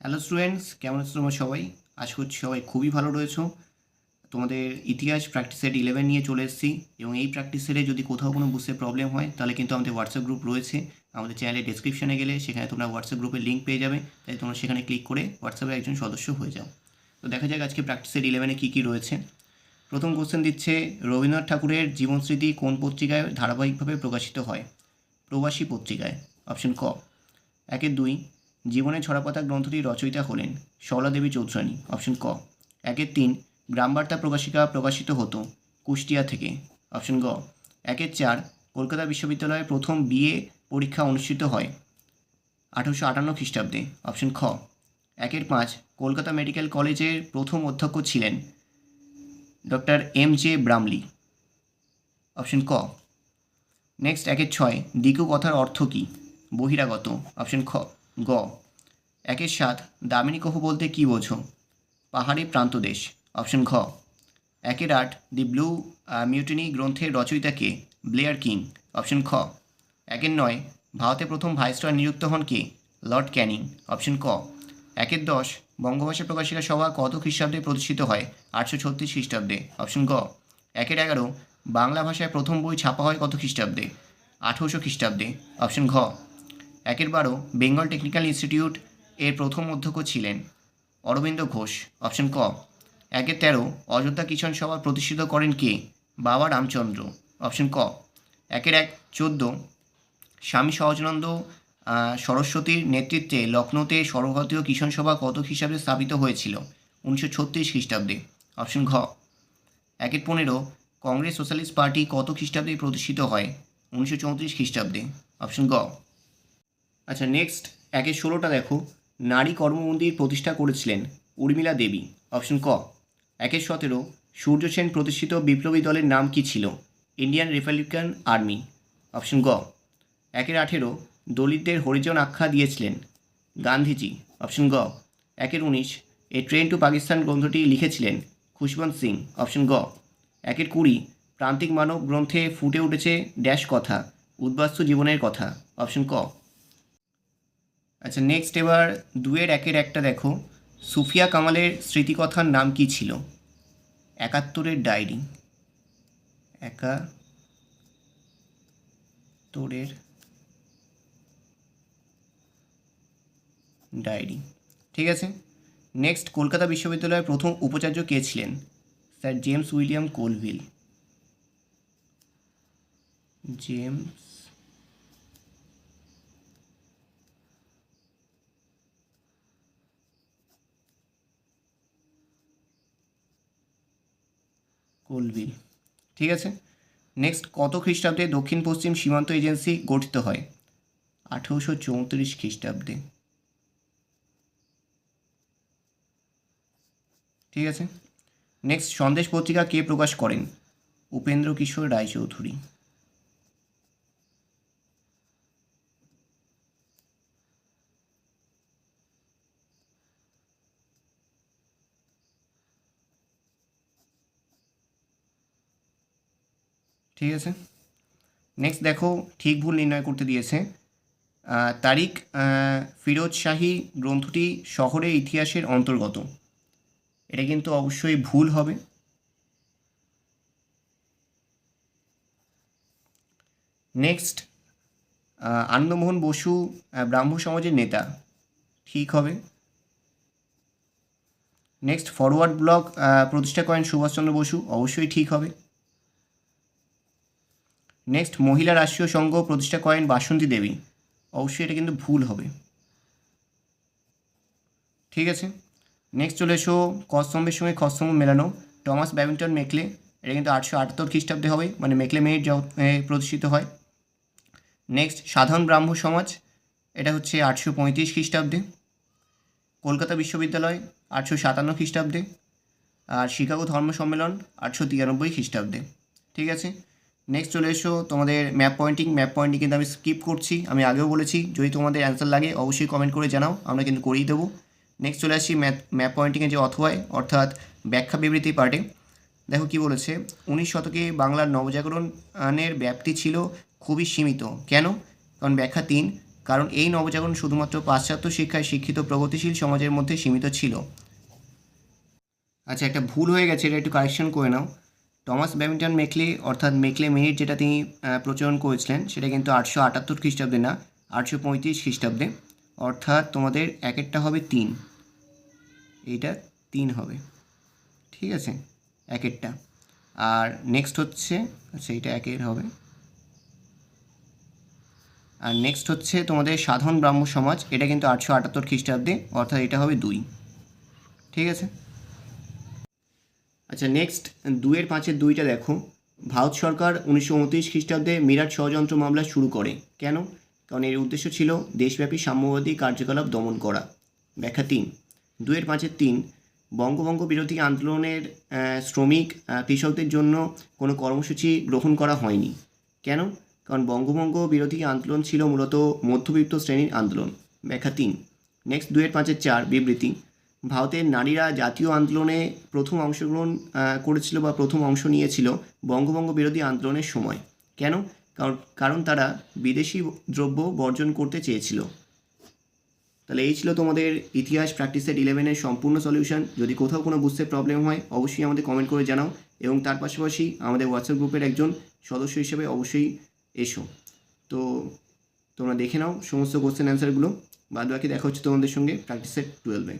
Hello students কেমন আছো তোমরা সবাই? আশা করছি সবাই খুবই ভালো রয়েছো। তোমাদের ইতিহাস প্র্যাকটিস সেট ইলেভেন নিয়ে চলে এসেছি এবং এই প্র্যাকটিস সেটে যদি কোথাও কোনো বুঝতে প্রবলেম হয়, তাহলে কিন্তু আমাদের হোয়াটসঅ্যাপ গ্রুপ রয়েছে। আমাদের চ্যানেলের ডিসক্রিপশনে গেলে সেখানে তোমরা হোয়াটসঅ্যাপ গ্রুপের লিঙ্ক পেয়ে যাবে। তাই তোমরা সেখানে ক্লিক করে হোয়াটসঅ্যাপের একজন সদস্য হয়ে যাও। তো দেখা যাক আজকে প্র্যাকটিস সেট ইলেভেনে কী কী রয়েছে। প্রথম কোশ্চেন দিচ্ছে, রবীন্দ্রনাথ ঠাকুরের জীবনস্মৃতি কোন পত্রিকায় ধারাবাহিকভাবে প্রকাশিত হয়? প্রবাসী পত্রিকায় অপশন ক। একের দুই জীবনের ছড়াপাতা গ্রন্থটির রচয়িতা হলেন দেবী চৌধুরানী অপশন ক। একের তিন, গ্রামবার্তা প্রকাশিকা প্রকাশিত হতো কুষ্টিয়া থেকে অপশন গ। একের চার, কলকাতা বিশ্ববিদ্যালয়ে প্রথম বিএ পরীক্ষা অনুষ্ঠিত হয় আঠারোশো আটান্ন খ্রিস্টাব্দে অপশন খ। একের পাঁচ, কলকাতা মেডিকেল কলেজের প্রথম অধ্যক্ষ ছিলেন doctor M J Bramley option ক। নেক্সট একের ছয়, দিকু কথার অর্থ কী? বহিরাগত অপশন খ। গ। একের সাত দামিনী কহু বলতে কী বোঝো? পাহাড়ি প্রান্তদেশ অপশন ঘ। একের আট দি ব্লু মিউটিনি গ্রন্থের রচয়িতাকে ব্লেয়ার কিং। অপশন খ। একের নয়, ভারতে প্রথম ভাইসরয় নিযুক্ত হন কে? লর্ড ক্যানিং। অপশন ক। একের দশ, বঙ্গভাষা প্রকাশিকা সভা কত খ্রিস্টাব্দে প্রতিষ্ঠিত হয়? আটশো ছত্রিশ খ্রিস্টাব্দে। অপশন গ। একের এগারো, বাংলা ভাষায় প্রথম বই ছাপা হয় কত খ্রিস্টাব্দে? আঠেরোশো খ্রিস্টাব্দে। অপশন ঘ। একের বারো বেঙ্গল টেকনিক্যাল ইনস্টিটিউট এর প্রথম অধ্যক্ষ ছিলেন অরবিন্দ ঘোষ, অপশন ক। একের তেরো, অযোধ্যা কিষাণ সভা প্রতিষ্ঠিত করেন কে? বাবা রামচন্দ্র, অপশন ক। একের এক, চোদ্দ, স্বামী সহজানন্দ সরস্বতীর নেতৃত্বে লখনৌতে সর্বভারতীয় কিষাণ সভা কত হিসাবে স্থাপিত হয়েছিল? উনিশশো ছত্রিশ খ্রিস্টাব্দে, অপশন ঘ। একের পনেরো, কংগ্রেস সোশ্যালিস্ট পার্টি কত খ্রিস্টাব্দে প্রতিষ্ঠিত হয়? উনিশশো চৌত্রিশ খ্রিস্টাব্দে, অপশন গ। আচ্ছা নেক্সট একে ষোলোটা দেখো। নারী কর্মমন্দির প্রতিষ্ঠা করেছিলেন উর্মিলা দেবী। অপশন ক, একের সতেরো, সূর্য সেন প্রতিষ্ঠিত বিপ্লবী দলের নাম কি ছিল? ইন্ডিয়ান রিপাবলিকান আর্মি অপশন গ, একের আঠেরো, দলিতদের হরিজন আখ্যা দিয়েছিলেন গান্ধীজি। অপশন গ, একের উনিশ, এ ট্রেন টু পাকিস্তান গ্রন্থটি লিখেছিলেন খুশবন্ত সিং। অপশন গ, একের কুড়ি, প্রান্তিক মানব গ্রন্থে ফুটে উঠেছে ড্যাশ কথা, উদ্বাস্তু জীবনের কথা। অপশন ক আচ্ছা নেক্সট এবার দুয়ের একের একটা দেখো। সুফিয়া কামালের স্মৃতিকথার নাম কি ছিল? একাত্তরের ডায়েরি। একাত্তরের ডায়েরি। ঠিক আছে? নেক্সট কলকাতা বিশ্ববিদ্যালয়ের প্রথম উপাচার্য কে ছিলেন? Sir, James William Colvile. James Colvile ঠিক আছে? নেক্সট কত খ্রিস্টাব্দে দক্ষিণ পশ্চিম সীমান্ত এজেন্সি গঠিত হয়? আঠেরোশো চৌত্রিশ খ্রিস্টাব্দে। ঠিক আছে? নেক্সট সন্দেশ পত্রিকা কে প্রকাশ করেন? উপেন্দ্র কিশোর রায়চৌধুরী। ঠিক আছে? নেক্সট দেখো, ঠিক ভুল নির্ণয় করতে দিয়েছে। তারিখ ফিরোজ শাহী গ্রন্থটি শহরের ইতিহাসের অন্তর্গত। এটা কিন্তু অবশ্যই ভুল হবে। নেক্সট আনন্দমোহন বসু ব্রাহ্ম সমাজের নেতা। ঠিক হবে। নেক্সট ফরওয়ার্ড ব্লক প্রতিষ্ঠা করেন সুভাষচন্দ্র বসু। অবশ্যই ঠিক হবে। নেক্সট মহিলা রাষ্ট্রীয় সংঘ প্রতিষ্ঠা করেন বাসন্তী দেবী। অবশ্যই এটা কিন্তু ভুল হবে। ঠিক আছে? নেক্সট চলে এসো কস্তম্ভের সঙ্গে খস্তম্ভ মেলানো। টমাস ব্যাবিংটন মেকলে এটা কিন্তু আটশো আটাত্তর খ্রিস্টাব্দে হবে মানে মেকলে মেয়ের প্রতিষ্ঠিত হয়। নেক্সট সাধারণ ব্রাহ্ম সমাজ, এটা হচ্ছে আটশো পঁয়ত্রিশ খ্রিস্টাব্দে। কলকাতা বিশ্ববিদ্যালয়, আটশো সাতান্ন খ্রিস্টাব্দে। আর শিকাগো ধর্ম সম্মেলন আটশো তিরানব্বই খ্রিস্টাব্দে। ঠিক আছে? নেক্সট চলে এসো তোমাদের ম্যাপ পয়েন্টিং ম্যাপ পয়েন্টিং কিন্তু আমি স্কিপ করছি। আমি আগেও বলেছি, যদি তোমাদের অ্যান্সার লাগে, অবশ্যই কমেন্ট করে জানাও, আমরা কিন্তু করিয়ে দেবো। নেক্সট চলে আসি ম্যাপ ম্যাপ পয়েন্টিংয়ে যে অথবায় অর্থাৎ ব্যাখ্যা বিবৃতি পার্টে দেখো কি বলেছে, উনিশ শতকে বাংলার নবজাগরণের ব্যাপ্তি ছিল খুবই সীমিত। কেন? কারণ ব্যাখ্যা তিন, কারণ এই নবজাগরণ শুধুমাত্র পাশ্চাত্য শিক্ষায় শিক্ষিত প্রগতিশীল সমাজের মধ্যে সীমিত ছিল। আচ্ছা একটা ভুল হয়ে গেছে, এটা একটু কারেকশন করে নাও। টমাস ব্যামিন্টন মেকলে, অর্থাৎ মেকলে মিনিট যেটা তিনি প্রচলন করেছিলেন, সেটা কিন্তু আটশো আটাত্তর খ্রিস্টাব্দে না, আটশো পঁয়ত্রিশ খ্রিস্টাব্দে। অর্থাৎ তোমাদের এক একটা হবে তিন। এইটা তিন হবে। ঠিক আছে? এক একটা আর নেক্সট হচ্ছে আচ্ছা একের হবে। আর নেক্সট হচ্ছে তোমাদের সাধারণ ব্রাহ্ম সমাজ এটা কিন্তু আটশো আটাত্তর খ্রিস্টাব্দে, অর্থাৎ এটা হবে দুই। ঠিক আছে? আচ্ছা নেক্সট দুয়ের পাঁচের দুইটা দেখো। ভারত সরকার উনিশশো উনত্রিশ খ্রিস্টাব্দে মিরাট ষড়যন্ত্র মামলা শুরু করে। কেন? কারণ এর উদ্দেশ্য ছিল দেশব্যাপী সাম্যবাদী কার্যকলাপ দমন করা। ব্যাখ্যা তিন। দুয়ের পাঁচের তিন, বঙ্গভঙ্গ বিরোধী আন্দোলনের শ্রমিক কৃষকদের জন্য কোনো কর্মসূচি গ্রহণ করা হয়নি। কেন? কারণ বঙ্গভঙ্গ বিরোধী আন্দোলন ছিল মূলত মধ্যবিত্ত শ্রেণির আন্দোলন। ব্যাখ্যা তিন। নেক্সট দুয়ের পাঁচের চার, বিবৃতি। ভারতের নারীরা জাতীয় আন্দোলনে প্রথম অংশগ্রহণ করেছিল বা প্রথম অংশ নিয়েছিল বঙ্গভঙ্গ বিরোধী আন্দোলনের সময়। কেন? কারণ তারা বিদেশি দ্রব্য বর্জন করতে চেয়েছিল। তাহলে এই ছিল তোমাদের ইতিহাস প্র্যাকটিস সেট ইলেভেনের সম্পূর্ণ সলিউশন যদি কোথাও কোনো বুঝতে প্রবলেম হয়, অবশ্যই আমাদের কমেন্ট করে জানাও এবং তার পাশাপাশি আমাদের হোয়াটসঅ্যাপ গ্রুপের একজন সদস্য হিসেবে অবশ্যই এসো। তো তোমরা দেখে নাও সমস্ত কোশ্চেন অ্যান্সারগুলো বাদ বাকি দেখা হচ্ছে তোমাদের সঙ্গে প্র্যাকটিস সেট টুয়েলভে